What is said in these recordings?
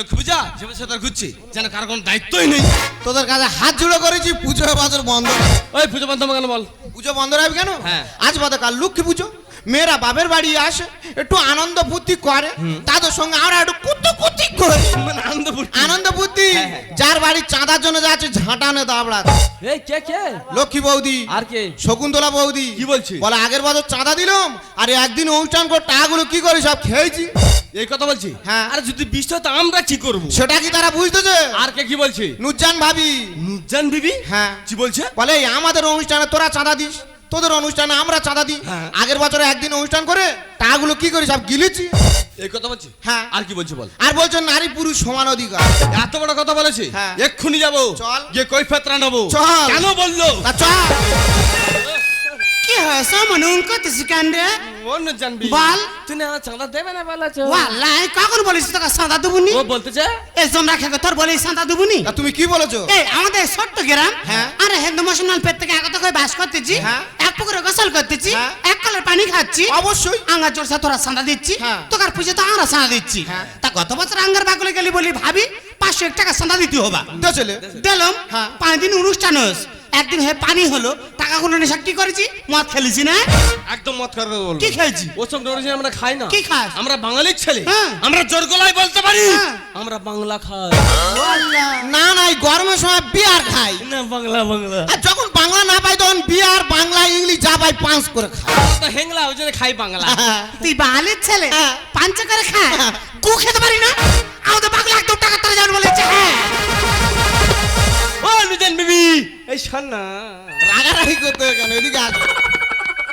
লক্ষ্মী পূজা যেমন সেটা ঘুরছি। যেন কার কোনো দায়িত্বই নেই। তোদের কাছে হাত জুড়ে করেছি পুজো বাজার বন্ধ ওই পুজো বন্ধ কেন বল? পুজো বন্ধ রাখবি কেন? হ্যাঁ। আজ বাদে কাল লক্ষ্মী পুজো। মেয়েরা বাপের বাড়ি আসে একটু আনন্দ ফুর্তি করে। তাদের সঙ্গে আমরা একটু কুতু কুতি করি। মানে আনন্দপুর আনন্দ ফুর্তি। হ্যাঁ, হ্যাঁ। যার বাড়ি চাঁদার জন্য যাচ্ছে ঝাঁটানে দাবড়া। এই কে কে? লক্ষ্মী বৌদি। আর কে? শকুন্তলা বৌদি। কি বলছিস? বলে আগের বছর চাঁদা দিলাম আর একদিন অনুষ্ঠান করে টাকাগুলো কি করি সব খেয়েছি? এই কথা বলছি? হ্যাঁ। আরে যদি বৃষ্টি হয় তা আমরা কি করব? সেটা কি তারা বুঝতেছে? আর কে কি বলছে? নুজান ভাবি। নুজান বিবি? হ্যাঁ। কি বলছে? বলে আমাদের অনুষ্ঠানে তোরা চাঁদা দিস তোদের অনুষ্ঠানে আমরা চাঁদা দিই। হ্যাঁ। আগের বছরে একদিন অনুষ্ঠান করে টাকাগুলো কি করি সব গিলেছি। এই কথা বলছি? হ্যাঁ। আর কি বলছে বল? আর বলছো নারী পুরুষ সমান অধিকার। এত বড় কথা বলেছে? হ্যাঁ। এক্ষুনি যাব। চল। গিয়ে কৈফেত্রা নেব। চল। কেন বলল? তা চল। কি হয়েছে মনে নুজান বল। তুই না চাঁদা দেবে না বলেছ ওয়াল্লাই কখন বলিস তোকে দেবুনি ও বলতেছে এই জমরা খেয়ে তোর দেবুনি তা তুমি কি বলেছ এই আমাদের ছোট্ট গ্রাম হ্যাঁ। আরে হিন্দু মুসলমান পেট থেকে একত করে বাস করতেছি হ্যাঁ। এক পুকুরে গোসল করতেছি। এক কলের পানি খাচ্ছি অবশ্যই আঙ্গার জোরসা তোরা চাঁদা দিচ্ছি। তোকার পুজো তো আমরা চাঁদা দিচ্ছি। তা গত বছর আঙ্গার বাকুলে গেলি বলি ভাবি পাঁচশো এক টাকা চাঁদা দিতে হবা দে দিলাম হ্যাঁ। পাঁচ দিন অনুষ্ঠান হস একদিন হয়ে পানি হলো টাকা টাকাগুলো নেশা কি করেছি? মদ খেলেছি না? একদম মত করে বলব। কি খেয়েছি? ওসব নড়েছে আমরা খাই না। কি খাস? আমরা বাঙালির ছেলে। হ্যাঁ। আমরা জোর গলায় বলতে পারি। হ্যাঁ। আমরা বাংলা খাই। না না এই গরমের সময় বিয়ার খাই। না বাংলা বাংলা। আর যখন বাংলা না পাই তখন বিয়ার বাংলা ইংলিশ যা পাই পাঁচ করে খাই। তো হেংলা ওই জন্য খাই বাংলা। তুই বাঙালির ছেলে হ্যাঁ। পাঞ্চ করে খা কু খেতে পারি না? আমাদের বাংলা একদম টাকা তারা যাবেন বলেছে। হ্যাঁ। ও বিবি। এই শোন না রাগারাগি করতে হবে কেন এদিকে আস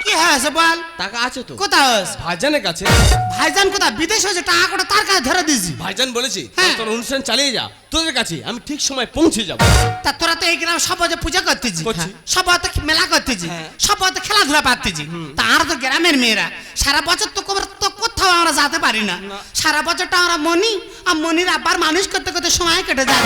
কি হয়েছে বল? টাকা আছে তো। কোথায় হস ভাইজানের কাছে। ভাইজান কোথায়? বিদেশ হয়েছে টাকা কোটা তার কাছে ধরে দিয়েছি। ভাইজান বলেছি হ্যাঁ। তোর অনুষ্ঠান চালিয়ে যা তোদের কাছে আমি ঠিক সময় পৌঁছে যাব। তা তোরা তো এই গ্রামে সব পূজা করতেছি। করছি। সব মেলা করতেছি। হ্যাঁ। সব বাজে খেলাধুলা পারতেছি। তা আমরা তো গ্রামের মেয়েরা সারা বছর তো কোবার- তো কোথাও আমরা যেতে পারি না। সারা বছরটা আমরা মনি আর মনির আবার মানুষ করতে করতে সময় কেটে যায়।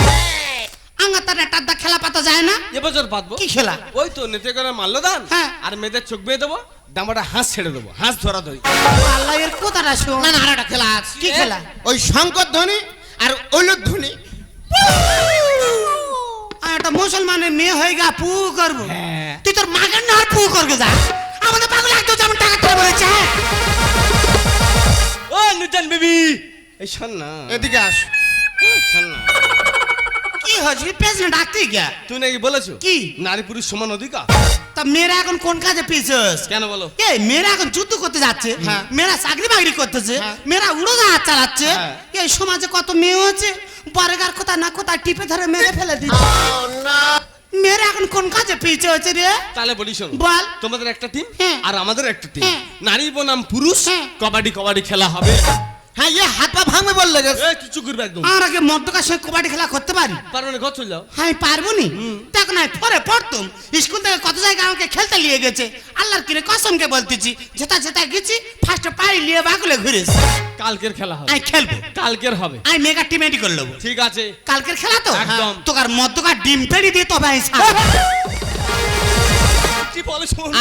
একটা খেলা পাতা যায় না। এবছর পাতবো কি খেলা? ওই তো নেতে করে মাল্যদান। হ্যাঁ। আর মেয়েদের চোখ বেয়ে দেবো দামাটা হাঁস ছেড়ে দেবো হাঁস ধরা ধরি। আল্লাহ এর কথাটা শোন। না আর একটা খেলা আছে। কি খেলা? ওই শঙ্কর ধ্বনি আর ঐলক ধ্বনি। আর একটা মুসলমানের মেয়ে হয়ে গা পু করব। হ্যাঁ। তুই তোর মাকে না আর পু করব যা। আমাদের পাগল একদম যেমন টাকা তুলে বলেছে হ্যাঁ? ও নুজান বিবি। এই শোন না। এদিকে আস। শোন না। হয়েছে ডাকতে গিয়া তুই নাকি বলেছ কি? নারী পুরুষ সমান অধিকার তা মেয়েরা এখন কোন কাজে পিছিস কেন বলো এই মেয়েরা এখন যুদ্ধ করতে যাচ্ছে হ্যাঁ। মেয়েরা চাকরি বাকরি করতেছে হ্যাঁ। মেয়েরা উড়োজাহাজ চালাচ্ছে হ্যাঁ। এই সমাজে কত মেয়ে হচ্ছে বরেগার কোথা না কোথায় টিপে ধরে মেরে ফেলে দিচ্ছে মেয়েরা এখন কোন কাজে পিছে হচ্ছে রে তাহলে বলি শোন বল তোমাদের একটা টিম। আর আমাদের একটা টিম। নারী বনাম পুরুষ। কবাডি কবাডি খেলা হবে হ্যাঁ ইয়ে হাত পা ভাঙবে বললে গেছে এ কিছু করবে একদম। আমরা কি মদ্যকার সঙ্গে কবাডি খেলা করতে পারি। তার মানে ঘর চলে যাও। আমি পারব নি তখন আমি পরে পড়তাম। স্কুল থেকে কত জায়গায় আমাকে খেলতে নিয়ে গেছে। আল্লাহর কিরে কসমকে বলতেছি যেটা যেটা গেছি ফার্স্ট পাই নিয়ে বাগুলে ঘুরেছি। কালকের খেলা হবে। আমি খেলব। কালকের হবে। আমি মেগা টিম রেডি করে নেব। ঠিক আছে। কালকের খেলা তো? একদম। তোকার মদ্যকার ডিম পেড়ি দিয়ে তবে আমি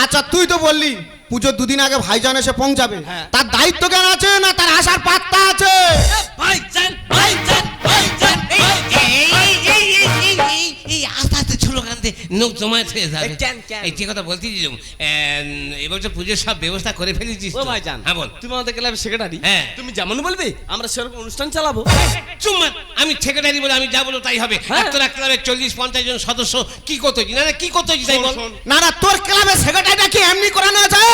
আচ্ছা তুই তো বললি পুজোর দুদিন আগে ভাইজান এসে পৌঁছাবে। হ্যাঁ। তার দায়িত্ব কেন আছে না তার আসার পাত্তা আছে? ভাইজান ভাইজান ভাইজান এই কান্তে নোক জমায়েত হয়ে যাবে। এই কেন, কেন? এই কথা বলতে দিলাম। এবছর পুজোর সব ব্যবস্থা করে ফেলেছিস ও তো? ভাইজান হ্যাঁ বল। তুমি আমাদের ক্লাবের সেক্রেটারি হ্যাঁ। তুমি যেমন বলবে আমরা সেরকম অনুষ্ঠান চালাবো। চুম্মা আমি সেক্রেটারি বলে আমি যা বলব তাই হবে। হ্যাঁ। তোর ক্লাবের চল্লিশ পঞ্চাশ জন সদস্য কি করতে না না, কি করতে তাই বল। না না তোর ক্লাবের সেক্রেটারিটা কি এমনি করানো আছে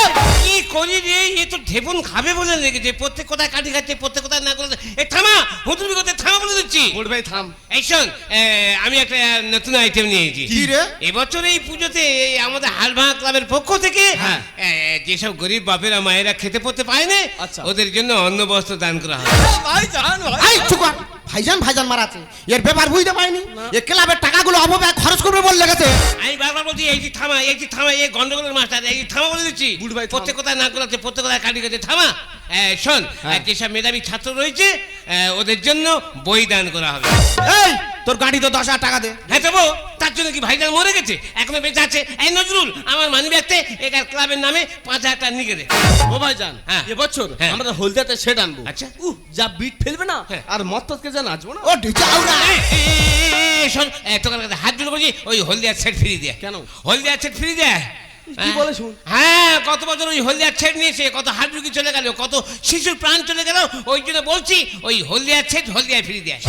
কি করি রে এ তো ঢেপন খাবে বলে রেখেছে প্রত্যেক কোথায় কাটি খাচ্ছে প্রত্যেক কোথায় না করে এ থামা হুতুমি কোথায় থামা বলে দিচ্ছি। বড় ভাই থাম। এই শোন আমি একটা নতুন আইটেম নিয়েছি কি রে? এবছর এই পুজোতে এই আমাদের হালভাঙা ক্লাবের পক্ষ থেকে হ্যাঁ। এ, যেসব গরিব বাপেরা মায়েরা খেতে পড়তে পায় না আচ্ছা। ওদের জন্য অন্ন বস্ত্র দান করা হবে ভাইজান এই চুপ কর। ভাইজান ভাইজান মারাছে এর ব্যাপার বুঝতে পারিনি এ ক্লাবের টাকাগুলো অপব্যয় খরচ করবে বললে গেছে বারবার বলছি এই যে থামা এই যে থামা এই গন্ডগোলের মাস্টার এই যে থামা বলে দিচ্ছি বুড়ো ভাই, থাম। প্রত্যেক কথায় না করাতে প্রত্যেক কথায় কাটি কাটে থামা শোন হ্যাঁ। যেসব মেধাবী ছাত্র রয়েছে ওদের জন্য বই দান করা হবে এই তোর গাড়ি তো দশ হাজার টাকা দে হ্যাঁ দেবো তার জন্য কি ভাইজান মরে গেছে এখনও বেঁচে আছে এই নজরুল আমার মানি ব্যাগতে একার ক্লাবের নামে পাঁচ হাজার টাকা নিয়ে দে ও ভাইজান হ্যাঁ। এবছর হ্যাঁ। আমরা হলদিয়াতে সেট আনব আচ্ছা। উহ, যা বিট ফেলবে না হ্যাঁ। আর মত্তকে যা নাচবো না ও ঢিচাও না শোন তোকে কাছে হাত জোড় করছি ওই হলদিয়ার সেট ফ্রি দেয় কেন? হলদিয়ার সেট ফ্রি দেয় কি বলে শুন? হ্যাঁ কত বছর ওই হলদিয়ার ছেট নিয়েছে কত রুগী চলে গেল কত শিশুর প্রাণ চলে গেল ওই জন্য বলছি ওই হলদিয়ার ছেট হলদিয়া ফ্রি দেয়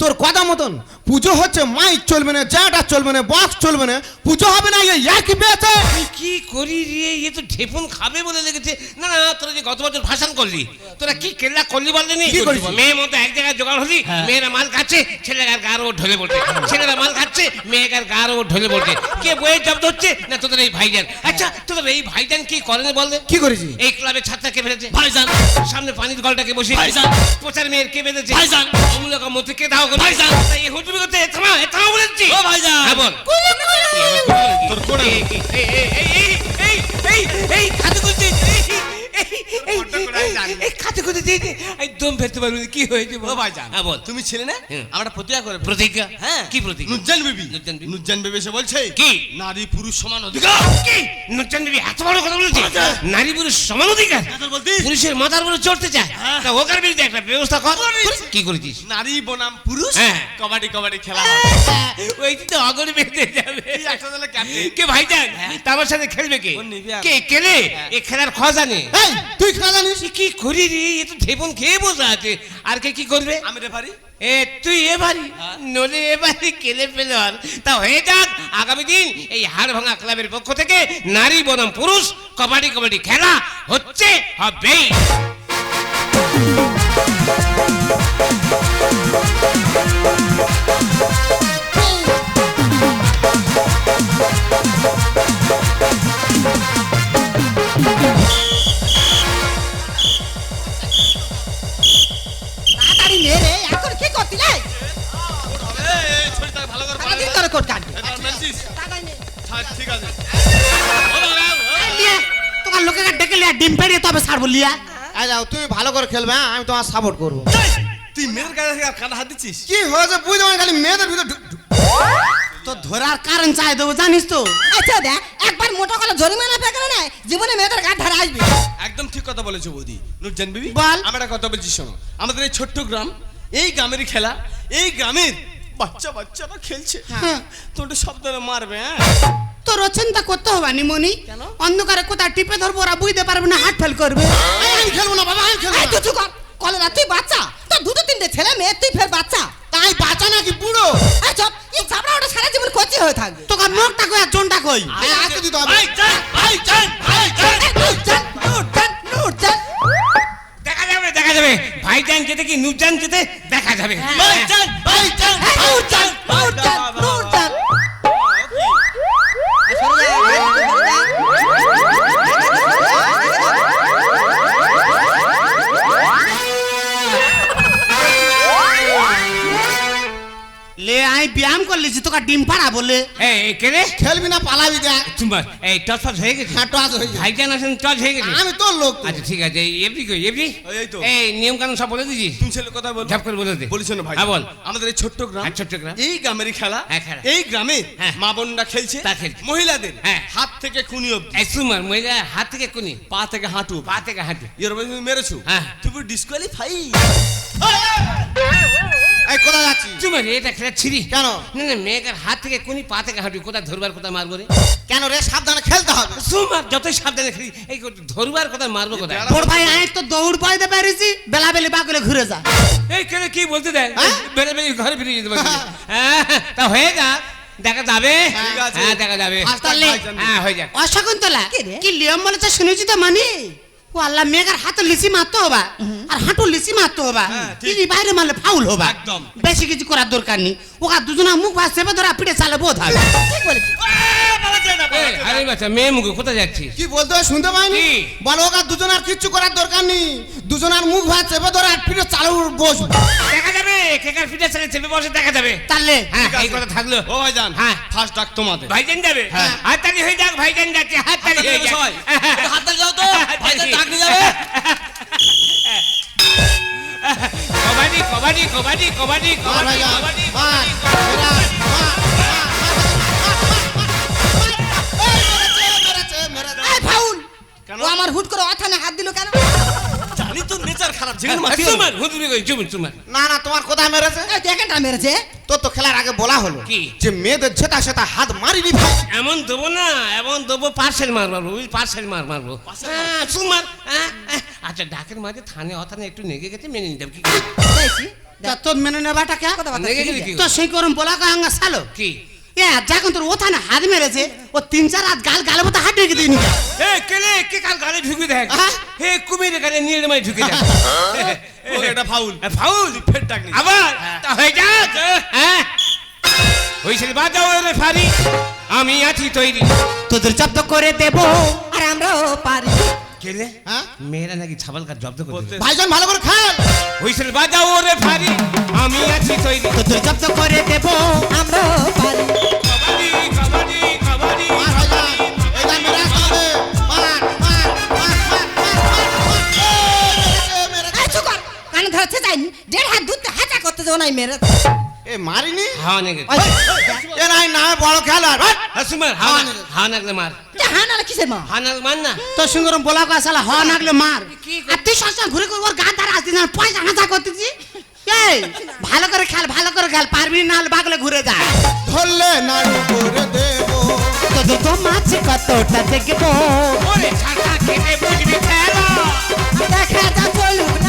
তোর কথা মতন পুজো হচ্ছে মাইক চলবে না জাটা চলবে না বক্স চলবে না পুজো হবে না এই একই পেয়েছে কি করি রে? এ তো ঢেপুন খাবে বলে লেগেছে। না না তোরা যে গত বছর ভাষণ করলি তোরা কি কেল্লা করলি বললি কি করেছি? মেয়ে মতো এক জায়গায় জোগাড় হলি মেয়েরা মাল খাচ্ছে ছেলেরা গার ও ঢলে পড়ছে। ছেলেরা মাল খাচ্ছে মেয়েকার গার ও ঢলে পড়ছে। কে বইয়ের জব্দ হচ্ছে? না তোদের এই ভাইজান। আচ্ছা তোদের এই ভাইজান কি কি করেন বলে কি করেছি এই ক্লাবের ছাত্র কে ভাইজান সামনে পানির গলটাকে বসে ভাইজান প্রচার মেয়ের কে বেঁধেছে ভাইজান অমূলক মধ্যে কে দাও করে ভাইজান এই হুজুরি করতে থামা থামা বলেছি ও ভাইজান হ্যাঁ বল তোর কোড়া এই এই এই এই এই খাতে করছিস এই, খাতে পারবি কি হয়েছে বল? ও হ্যাঁ বল। তুমি ছেলে না? হ্যাঁ। আমরা প্রতিজ্ঞা করে প্রতিজ্ঞা? হ্যাঁ। কি প্রতিজ্ঞা? নুজ্জান বিবি। নুজ্জান বিবি। এসে বলছে কি? নারী পুরুষ সমান অধিকার। কি? নুরজান দেবী এত বড় কথা বলেছে? নারী পুরুষ সমান অধিকার? পুরুষের মাথার উপরে চড়তে চায়। হ্যাঁ। তা ওকার বিরুদ্ধে একটা ব্যবস্থা কর। কি করেছিস? নারী বনাম পুরুষ? হ্যাঁ। কবাডি কবাডি খেলা ওই তো অগর বেঁধে যাবে। কে ভাইজান? আমার সাথে খেলবে কে? কে কেলে এ খেলার খ জানে এই তুই খেলা জানিস? কি করি রে? এ তো ঢেপন খেয়ে বসে আছে আর কে কি করবে? আমি রেফারি এ তুই এবারই নলে এবারই কেলে পেলে আর তা হয়ে যাক আগামী দিন এই হাড় ভাঙা ক্লাবের পক্ষ থেকে নারী বনাম পুরুষ কবাডি কবাডি খেলা হচ্ছে হবেই তাড়াতাড়ি তবে ছাড়বো যাও তুমি ভালো করে খেলবে হ্যাঁ? আমি তোমার সাপোর্ট করব। তুই মেয়ের কাছে কাটা হাত দিচ্ছিস? কি হয়েছে বুঝতে পারি খালি মেয়েদের ভিতর তো ধরার কারণ চাই দেবো জানিস তো? আচ্ছা দেখ একবার মোটা কলে জরিমানা পে করে নেয় জীবনে মেয়েদের গায়ে ধারে আসবি। একদম ঠিক কথা বলেছ বৌদি। নুরজান বিবি বল। আমরা একটা কথা বলছি শোনো। আমাদের এই ছোট্ট গ্রাম এই গ্রামেরই খেলা এই গ্রামের বাচ্চা বাচ্চারা খেলছে। হ্যাঁ। তোটা সাবধানে মারবে হ্যাঁ? তোর চিন্তা করতে হবে নি মনি। অন্ধকারে কোথায় টিপে ধরবো ওরা বুঝতে পারবে না হাত ফেল করবে। আমি খেলব না বাবা আমি খেলব না। তুই চুপ কর। কলেরা তুই বাচ্চা। তোর দুটো তিনটে ছেলে মেয়ে তুই ফের বাচ্চা। তাই বাঁচা নাকি বুড়ো? এই চপ। এই চাপড়া ওটা সারা জীবন কচি হয়ে থাকবে তোকে মুখটা কই আর জনটা কই? এই, আসতে দিতে হবে। এই, নুর জান, নুর জান, নুর জান। দেখা যাবে দেখা যাবে। ভাইজান যেতে কি নুজান যেতে দেখা যাবে। এই, নুর জান, নুর জান, নুর জান। ব্যায়াম করলিছি তোকে ডিম পাড়া বলে? এই কে রে? খেলবি না পালাবি দেখ। তোমার এই টস ফস হয়ে গেছে। হ্যাঁ টস হয়ে যায়। ভাইজান আসেন টস হয়ে গেছে। আমি তোর লোক। আচ্ছা ঠিক আছে এফডি কই ওই, এই তো। এই নিয়ম কানুন সব বলে দিছিস তুমি ছেলে কথা বল। ঝাপ করে বলে দে। বলিস না ভাই। হ্যাঁ বল। আমাদের এই ছোট্ট গ্রাম হ্যাঁ, ছোট্ট গ্রাম। এই গ্রামেরই খেলা। হ্যাঁ, খেলা। এই গ্রামে হ্যাঁ। মা বোনরা খেলছে। তা খেলছে। মহিলাদের হ্যাঁ। হাত থেকে খুনি অব্দি এই সুমার মহিলা হাত থেকে কোনি পা থেকে হাঁটু পা থেকে হাঁটু। এর মধ্যে তুমি মেরেছো। হ্যাঁ। তুমি ডিসকোয়ালিফাই এই কোথায় যাচ্ছি চুমার এটা খেলা ছিড়ি। কেন? না না মেয়েকার হাত থেকে কোনি পা থেকে হাঁটু কোথায় ধরবার কোথায় মারবো রে? কেন রে সাবধানে খেলতে হবে। সুমার যতই সাবধানে খেলি এই ধরবার কোথায় মারবো কোথায়? বড় ভাই আই তো দৌড় পাইতে পারিছি বেলা বেলি ঘুরে যা। এই কেন কি বলতে দেয়? হ্যাঁ? বেড়ে বেড়ে ঘরে ফিরে যেতে পারছি হ্যাঁ তা হয়ে যাক দেখা যাবে। হ্যাঁ দেখা যাবে। হ্যাঁ হয়ে যাক। অশকুন্তলা কি রে? কি লিয়ম বলেছে শুনেছি তো মানে। ও আল্লাহ মেঘার হাতে লিচি মারতে হবা আর হাঁটু লিচি মারতে হবা হ্যাঁ, তিনি বাইরে মারলে ফাউল হবা। একদম। বেশি কিছু করার দরকার নেই। ওকা দুজনা মুখ ভাত চেপে ধরা পিঠে চালে বোধ হবে ঠিক বলেছিস। এই, আরে বাচ্চা মেয়ে মুখে কোথায় যাচ্ছিস? কি বলতে শুনতে পাইনি বলো ওকা দুজনার কিচ্ছু করার দরকার নেই। দুজনার মুখ ভাত চেপে ধরে আর ফিরে চালু বসবো দেখা যাবে কেকার পিঠে চেপে বসে দেখা যাবে। তাহলে? হ্যাঁ এই কথা থাকল। ও ভাইজান হ্যাঁ। ফার্স্ট ডাক তোমাদের। ভাইজান যাবে? হ্যাঁ। হয়ে যাক ভাইজান যাচ্ছে হয়ে যাক। তো। ভাইজান নিয়ে যাবে? কবাডি কবাডি কবাডি কবাডি কবাডি কবাডি খারাপ যেখানে মাটি চুমার হুদুরি কই চুমার চুমার না না তোমার কোথায় মেরেছে? এই দেখেনটা মেরেছে। তোর তো খেলার আগে বলা হলো কি? যে মেয়েদের ছেতা সেটা হাত মারিনি ভাই। এমন দেবো না এমন দেবো পার্সেল মার মারবো ওই পার্সেল মার মারবো। হ্যাঁ, চুমার হ্যাঁ, হ্যাঁ। আচ্ছা ডাকের মাঝে থানে অথানে একটু নেগে গেছে মেনে নিতে কি? তোর মেনে নেবাটা কে? কথা তো সেই করম বলা কাঙ্গা সালো? কি? এ যখন তোর ওখানে হাত মেরেছে ও তিন চার হাত গাল গালে মতো হাত ঢেকে দিইনি এ কেলে কে কাল গালে ঢুকে দেখ? হ্যাঁ? হে কুমিরে গালে নিয়ে মাই ঢুকে দেখ ও এটা ফাউল এ, ফাউল ফের ডাক নিয়ে আবার তা হয়ে যাক? হ্যাঁ হয়েছিল বাজাও রে ফারি আমি আছি তৈরি। তোদের জব্দ করে দেব আর আমরাও পারি। কেলে হ্যাঁ? মেয়েরা নাকি ছাবাল কাজ জব্দ করতে ভাইজান ভালো করে খেল হয়েছিল বাজাও রে ভারি আমি আছি তৈরি। তোদের জব্দ করে দেব আমরা পারি। কবাডি কবাডি কবাডি মার মার মার মার মার মার মার মার কান ধরতে যাইনি। দেড় হাত দুধ হাঁচা করতে যাও নাই মেরেছে এ মারিনি? এ নাই না বড় খেলার মার। কিসের মার না। বলা মার। আর তুই সবসময় ঘুরে ঘুরে ওর গা ধারে আসতি না পয়সা হাঁচা করতেছি এই ভালো করে খেল ভালো করে খেল পারবি না হলে বাগলে ঘুরে যায় ধরলে নাড়ু করে দেব। তোদের তো মাছ কতটা দেখব। ওরে ছাতা খেতে বুঝবি খেলা দেখা যা চলুক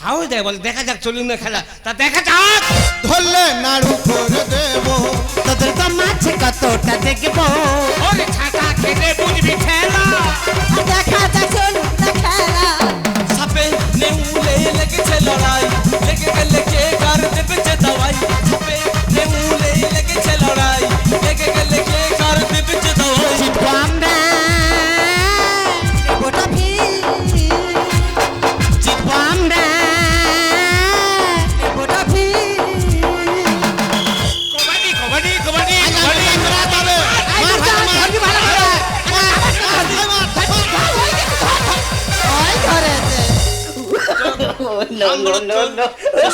সাহস দেয় বলে দেখা যাক চলুন না খেলা। তা দেখা যাক। ধরলে নাড়ু করে দেব তোদের তো মাছ কতটা দেখব। ওরে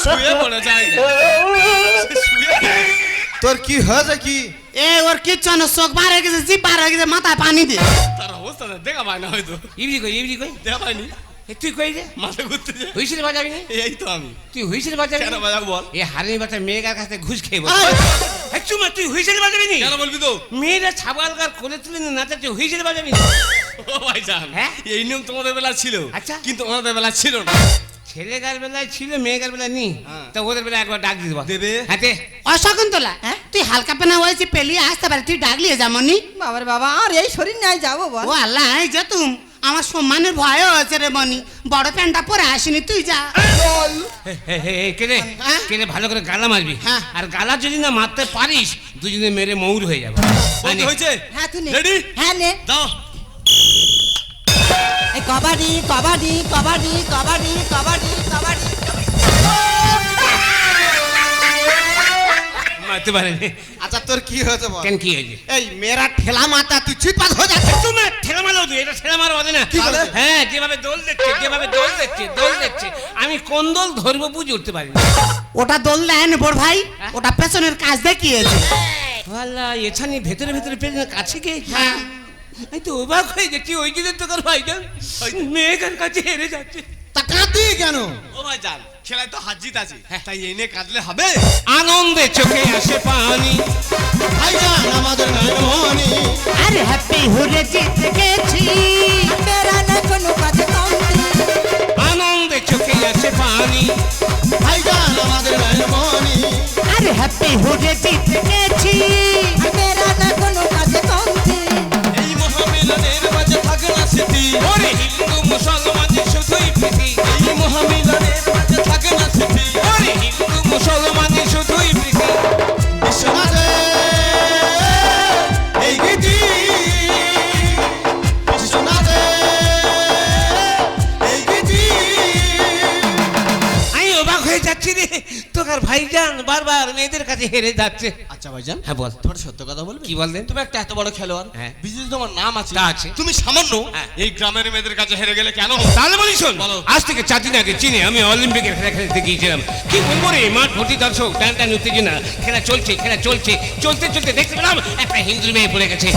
শুয়ে পড়ে যায়। না। শুয়ে তোর কি হয়েছে কি? এ ওর কিচ্ছু না চোখ বার হয়ে গেছে জিপ বার হয়ে গেছে মাথায় পানি দে। তার অবস্থা দেখা পায় না হয়তো। ইবরি কই ইবরি কই? দেখা পায়নি। এ তুই কই রে? মাথা ঘুরতে যে হুইসেল বাজাবি না? এই তো আমি। তুই হুইসেল বাজাবি কেন? বাজাবো বল। এ হারিনি বাচ্চা মেয়েকার কাছে ঘুষ খেয়ে বল এই, চুমা তুই হুইসেল বাজাবি নি? কেন বলবি তো? মেয়েরা ছাবালকার কোলে তুলে না নাচা তুই হুইসেল বাজাবি না? ও ভাইজান হ্যাঁ? এই নিয়ম তোমাদের বেলা ছিল। আচ্ছা। কিন্তু আমাদের বেলা ছিল না। ছেলেকার বেলায় ছিল মেয়েকার বেলায় নি হ্যাঁ। তা ওদের বেলায় একবার ডাক দিতে দেবে? হ্যাঁ দে। অশকুন্তলা হ্যাঁ? তুই হালকা পেনা হয়েছি পেলিয়ে আসতে পারে তুই ডাকলিয়ে যেমনই বাবার বাবা আর এই শরীর নাই যাব বল ও আল্লাহ এই যে তুম আমার সম্মানের ভয় হয়েছে রে মনি বড় প্যান্টটা পরে আসিনি তুই যা। হে, হে, হে, হে, কেলে হ্যাঁ? ভালো করে গালা মারবি। হ্যাঁ। আর গালা যদি না মারতে পারিস দুজনে মেরে মৌর হয়ে যাবে। হয়েছে? হ্যাঁ তুই রেডি হ্যাঁ নে। দাও। কবাডি কবাডি কবাডি কবাডি কবাডি কবাডি। মারতে পারেনি। আচ্ছা তোর কি হয়েছে বল? কেন কি হয়েছে? এই মেয়েরা ঠেলা মাথা তুই চিৎপাত হয়ে যাচ্ছে তুমি ঠেলা মারো তুই এটা ঠেলা মারো না। কি করে? হ্যাঁ যেভাবে দোল যেভাবে দোল দেখছে দোল দেখছে আমি কোন দোল ধরবো বুঝে উঠতে পারি ওটা দোল দেয় না বড় ভাই? হ্যাঁ? ওটা পেছনের কাজ দেখিয়েছে। এছানি ভেতরে ভেতরে পেছনে কাছে গিয়েছে হ্যাঁ। আমি তো অবাক হয়ে যাচ্ছি ওই জন্য ভাইজান। মেয়েকার কাছে হেরে যাচ্ছে। তা কাঁদি কেন? ও ভাইজান খেলায় তো হার জিত আছে তাই এই নিয়ে কাঁদলে হবে? আনন্দে চোখে আসে পানি। ভাইজান আমাদের নাইমনি আরে হ্যাপি হুরে জিতে গেছি। মেরা না কোনো কাজে কমতি আনন্দে চোখে আসে পানি। ভাইজান আমাদের নাইমনি আরে হ্যাপি হুরে হেরে যাচ্ছে। আচ্ছা ভাইজান হ্যাঁ বল। তোমার সত্য কথা বলবে? কি বললেন তুমি একটা এত বড় খেলোয়াড় হ্যাঁ। তোমার নাম আছে। আছে। তুমি সামান্য হ্যাঁ। এই গ্রামের মেয়েদের কাছে হেরে গেলে কেন তাহলে বলি শোন আজ থেকে চার দিন আগে চিনে আমি অলিম্পিকের খেলা খেলতে গিয়েছিলাম। কি বলব রে মাঠ ভর্তি দর্শক টান টান উত্তেজনা। খেলা চলছে খেলা চলছে চলতে চলতে দেখতে পেলাম একটা হিন্দু মেয়ে পড়ে গেছে।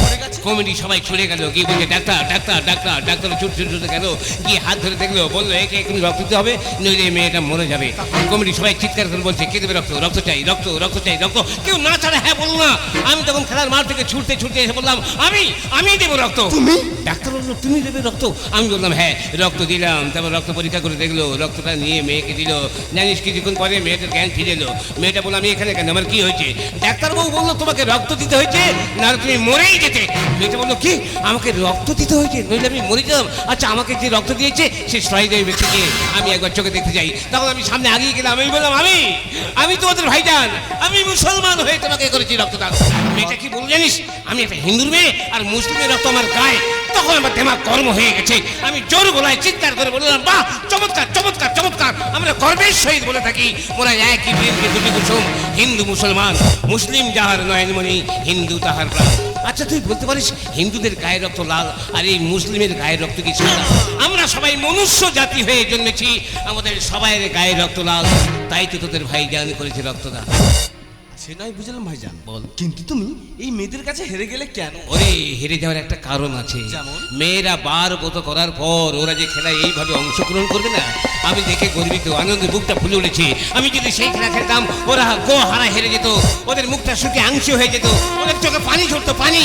কমেডি সবাই ছুড়ে গেল গিয়ে বলছে ডাক্তার ডাক্তার ডাক্তার। ডাক্তার ছুট ছুট ছুটে গেল। গিয়ে হাত ধরে দেখল বলল একে এক্ষুনি রক্ত দিতে হবে নইলে মেয়েটা মরে যাবে। কমেডি সবাই চিৎকার করে বলছে কে দেবে রক্ত? রক্ত চাই রক্ত রক্ত চাই। রক্ত। কেউ না ছাড়া হ্যাঁ বলল না। আমি তখন খেলার মাঠ থেকে ছুটতে ছুটতে এসে বললাম আমি আমি দেবো রক্ত। তুমি? ডাক্তার বলল তুমি দেবে রক্ত? আমি বললাম হ্যাঁ রক্ত দিলাম। তারপর রক্ত পরীক্ষা করে দেখল রক্তটা নিয়ে মেয়েকে দিল। জানিস কিছুক্ষণ পরে মেয়েটার জ্ঞান ফিরে এলো। মেয়েটা বলল আমি এখানে কেন? আমার কি হয়েছে? ডাক্তারবাবু বলল তোমাকে রক্ত দিতে হয়েছে না তুমি মরেই যেতে। মেয়েটা বলল কি? আমাকে রক্ত দিতে হয়েছে? নইলে আমি মরে যেতাম? আচ্ছা আমাকে যে রক্ত দিয়েছে সে সরাই ব্যক্তিকে আমি একবার চোখে দেখতে যাই তখন আমি সামনে আগিয়ে গেলাম। আমি বললাম আমি আমি তোমাদের ভাইজান আমি মুসলমান হয়ে তোমাকে করেছি রক্তদান মেয়েটা কি বল জানিস? আমি একটা হিন্দুর মেয়ে আর মুসলিমের রক্ত আমার গায়ে। তখন আমার দেমাগ কর্ম হয়ে গেছে। আমি জোর গলায় চিৎকার করে বললাম, বাহ, চমৎকার চমৎকার চমৎকার। আমরা গর্বের সহিত বলে থাকি। মোরা একই বীরকে দুটি কুসুম, হিন্দু মুসলমান। মুসলিম যাহার নয়নমণি হিন্দু তাহার প্রাণ। আচ্ছা তুই বলতে পারিস, হিন্দুদের গায়ের রক্ত লাল আর এই মুসলিমের গায়ের রক্ত কি সাদা? আমরা সবাই মনুষ্য জাতি হয়ে জন্মেছি, আমাদের সবাইয়ের গায়ের রক্ত লাল। তাই তো তোদের ভাই জান করেছে রক্তদান। সে নয় বুঝলাম ভাইজান। বল। কিন্তু তুমি এই মেয়েদের কাছে হেরে গেলে কেন? ওরে হেরে যাওয়ার একটা কারণ আছে। যেমন? মেয়েরা বার গত করার পর ওরা যে খেলায় এইভাবে অংশগ্রহণ করবে না আমি দেখে গর্বিত আনন্দে বুকটা ফুলে উঠেছে। আমি যদি সেই খেলা খেলতাম ওরা গো হারা হেরে যেত ওদের মুখটা শুকে আংশি হয়ে যেত ওদের চোখে পানি ঝরতো পানি।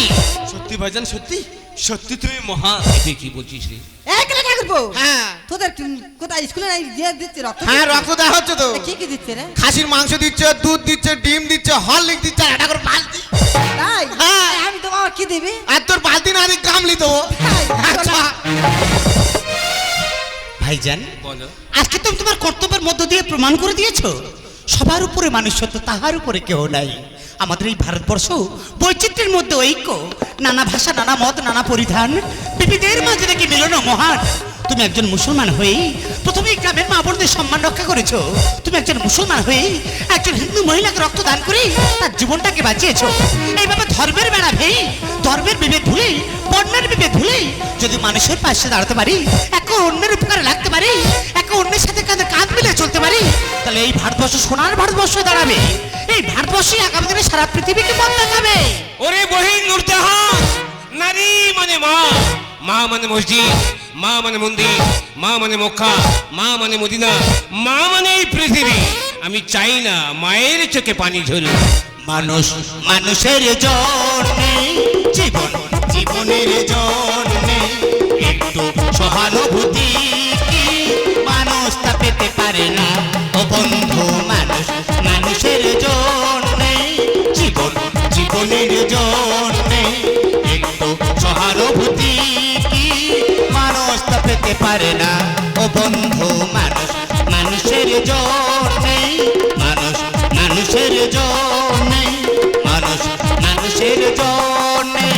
সত্যি ভাইজান সত্যি? সত্যি তুমি মহা তুই কি বলছিস রে? এক হ্যাঁ। তোদের কোথায় স্কুলে নাই? দিয়ে দিচ্ছে রক্ত হ্যাঁ রক্ত দেওয়া হচ্ছে তো। কি কি দিচ্ছে রে? খাসির মাংস দিচ্ছে দুধ দিচ্ছে ডিম দিচ্ছে হরলিক দিচ্ছে একটা করে বালতি। তাই? হ্যাঁ। আমি তো বাবা কি দিবি? আর তোর বালতি না দিক দেবো আচ্ছা। ভাইজান বলো। আজকে তুমি তোমার কর্তব্যের মধ্য দিয়ে প্রমাণ করে দিয়েছ। সবার উপরে মানুষ সত্য তাহার উপরে কেউ নাই। আমাদের এই ভারতবর্ষ বৈচিত্র্যের মধ্যে ঐক্য। নানা ভাষা নানা মত নানা পরিধান। বিবিধের মাঝে নাকি মিলন মহান। তুমি একজন মুসলমান হয়েই প্রথমে এই গ্রামের মা বোনদের সম্মান রক্ষা করেছ। তুমি একজন মুসলমান হয়েই একজন হিন্দু মহিলাকে রক্তদান করে তার জীবনটাকে বাঁচিয়েছো। এইভাবে ধর্মের বেড়া ভেই ধর্মের বিভেদ ভুলেই বর্ণের বিভেদ ভুলেই যদি মানুষের পাশে দাঁড়াতে পারি, একে অন্যের উপকারে লাগতে পারি, একে অন্যের সাথে কাঁধে কাঁধ মিলে চলতে পারি, তাহলে এই ভারতবর্ষ সোনার ভারতবর্ষ দাঁড়াবে। এই ভারতবর্ষই আগামী দিনে সারা পৃথিবীকে পথ দেখাবে ওরে বহিন নুরজাহান নারী মানে মা। মা মানে মসজিদ, মা মানে মন্দির, মা মানে মক্কা, মা মানে মদিনা, মা মানে এই পৃথিবী। আমি চাই না মায়ের চোখে পানি ঝরুক। মানুষ, মানুষের জন্যে জীবন, জীবনের জন্যে একটু সহানুভূতি পারে না। ও বন্ধু, মানুষ, মানুষের জন্যে মানুষ, মানুষের জন্যে মানুষ, মানুষের জন্যে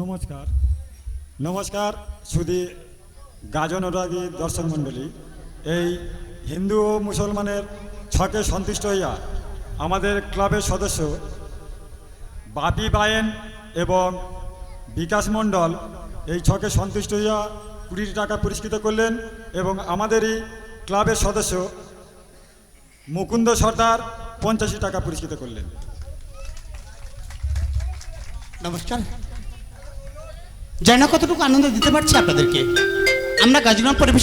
নমস্কার। নমস্কার শুধু গাজন অনুরাগী দর্শক মণ্ডলী। এই হিন্দু ও মুসলমানের ছকে সন্তুষ্ট হইয়া আমাদের ক্লাবের সদস্য বাপি বায়েন এবং বিকাশ মণ্ডল এই ছকে সন্তুষ্ট হইয়া কুড়ি টাকা পুরস্কৃত করলেন এবং আমাদেরই ক্লাবের সদস্য মুকুন্দ সর্দার পঞ্চাশি টাকা পুরস্কৃত করলেন। নমস্কার। জানি কতটুকু আনন্দ দিতে পারছি আপনাদেরকে? আমরা গাজীগ্রাম পরিবেশ